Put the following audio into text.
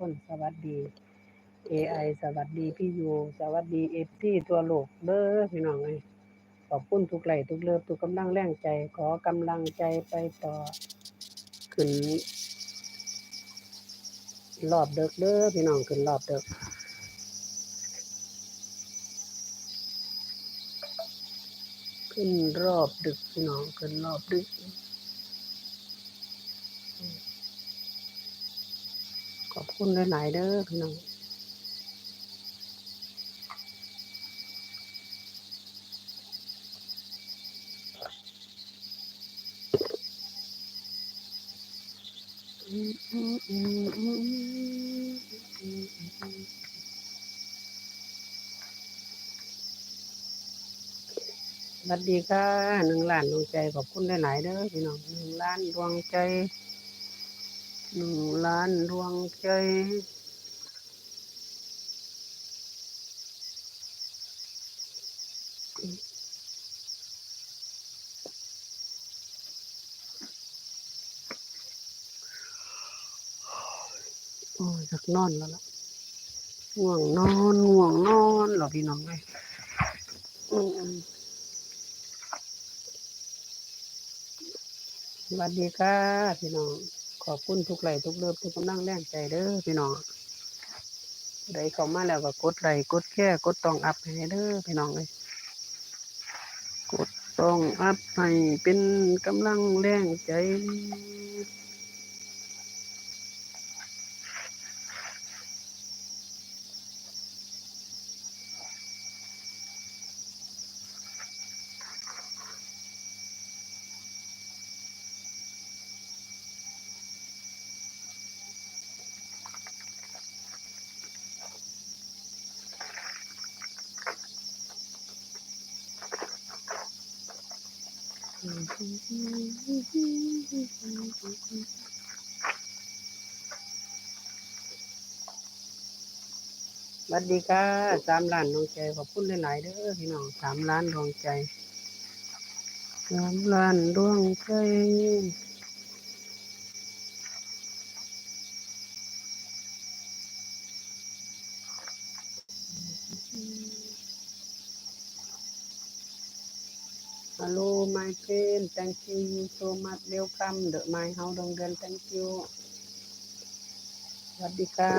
คนสวัสดี AI สวัสดีพี่ยูสวัสดี FC ทั่วโลกเด้อพี่น้องเอ้ยขอบคุณทุกไหลทุกเลิฟทุกกำลังแรงใจ ขอกำลังใจไปต่อ ขึ้น รอบเดึกเด้อพี่น้องขึ้นรอบเดึกขึ้นรอบดึกพี่น้องขึ้นรอบดึก ขอบคุณหลาย ๆ เด้อพี่น้องสวัสดีค่ะหนึ่งล้านดวงใจขอบคุณหลาย ๆ เด้อพี่น้องหนึ่งล้านดวงใจ หนึ่งล้านดวงใจโอ้ยอยากนอนแล้วล่ะง่วงนอนง่วงนอนเหรอพี่น้องเลยสวัสดีค่ะพี่น้อง ขอบคุณทุกไลทุกเลิฟทุกกำลังแรงใจเด้อพี่น้องได้เข้ามาแล้วก็กดไลค์กดแค่กดต้องอัพให้เด้อพี่น้องเลยกดต้องอัพให้เป็นกำลังแรงใจ สวัสดีค่ะสามล้านดวงใจขอบคุณหลายๆเด้อพี่น้องสามล้านดวงใจสามล้านดวงใจ ฮัลโหล my friend thank you you so much welcome the my house ดงเดือน thank you สวัสดีค่ะ